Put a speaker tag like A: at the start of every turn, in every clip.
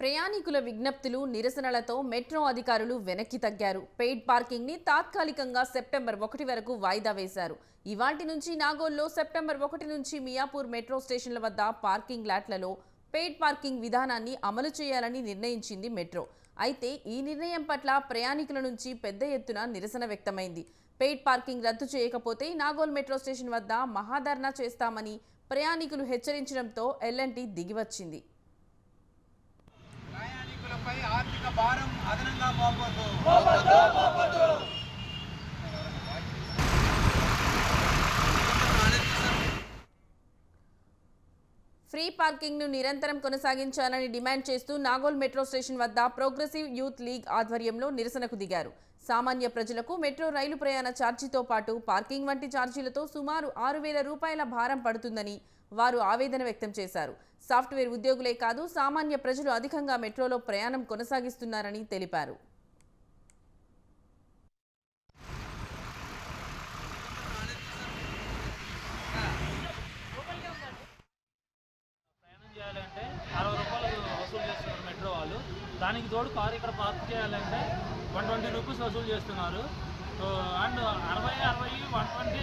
A: ప్రయాణికుల విజ్ఞప్తులు నిరసనలతో మెట్రో అధికారులు వెనక్కి తగ్గారు. పెయిడ్ పార్కింగ్ని తాత్కాలికంగా సెప్టెంబర్ ఒకటి వరకు వాయిదా వేశారు. ఇవాటి నుంచి నాగోల్లో సెప్టెంబర్ ఒకటి నుంచి మియాపూర్ మెట్రో స్టేషన్ల వద్ద పార్కింగ్ లాట్లలో పెయిడ్ పార్కింగ్ విధానాన్ని అమలు చేయాలని నిర్ణయించింది మెట్రో. అయితే ఈ నిర్ణయం పట్ల ప్రయాణికుల నుంచి పెద్ద ఎత్తున నిరసన వ్యక్తమైంది. పెయిడ్ పార్కింగ్ రద్దు చేయకపోతే నాగోల్ మెట్రో స్టేషన్ వద్ద మహాధర్నా చేస్తామని ప్రయాణికులు హెచ్చరించడంతో ఎల్ఎన్టీ దిగివచ్చింది. ఫ్రీ పార్కింగ్ను నిరంతరం కొనసాగించాలని డిమాండ్ చేస్తూ నాగోల్ మెట్రో స్టేషన్ వద్ద ప్రోగ్రెసివ్ యూత్ లీగ్ ఆధ్వర్యంలో నిరసనకు దిగారు. సామాన్య ప్రజలకు మెట్రో రైలు ప్రయాణ ఛార్జీతో పాటు పార్కింగ్ వంటి ఛార్జీలతో సుమారు ఆరు వేల రూపాయల భారం పడుతుందని వారు ఆవేదన వ్యక్తం చేశారు. సాఫ్ట్వేర్ ఉద్యోగులే కాదు సామాన్య ప్రజలు అధికంగా మెట్రోలో ప్రయాణం కొనసాగిస్తున్నారని తెలిపారు.
B: దానికి తోడు కారు ఇక్కడ పార్క్ చేయాలంటే వన్ ట్వంటీ రూపీస్ వసూలు చేస్తున్నారు. సో అండ్ అరవై అరవై వన్ ట్వంటీ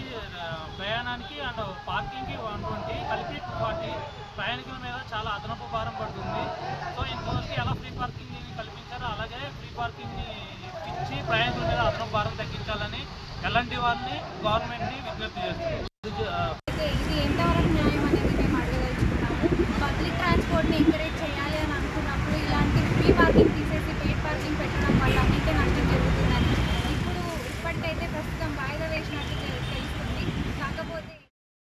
B: ప్రయాణానికి అండ్ పార్కింగ్కి వన్ ట్వంటీ కలిపి టూ ఫార్టీ ప్రయాణికుల మీద చాలా అదనపు భారం పడుతుంది. సో ఇంతవరకు ఎలా ఫ్రీ పార్కింగ్ కల్పించారో అలాగే ఫ్రీ పార్కింగ్ని ఇచ్చి ప్రయాణికుల మీద అదనపు భారం తగ్గించాలని ఎలాంటి వారిని గవర్నమెంట్ని విజ్ఞప్తి చేస్తుంది
C: ఎంతవరకు న్యాయం అనేది మేము అడగదలుచుకున్నాము. పబ్లిక్ ట్రాన్స్పోర్ట్ని ఎంకరేజ్ ఫ్రీ పార్కింగ్ తీసేసి పెయిడ్ పార్కింగ్ పెట్టడం వల్ల మీకే నష్టం జరుగుతుందని. ఇప్పుడు ఇప్పటికైతే ప్రస్తుతం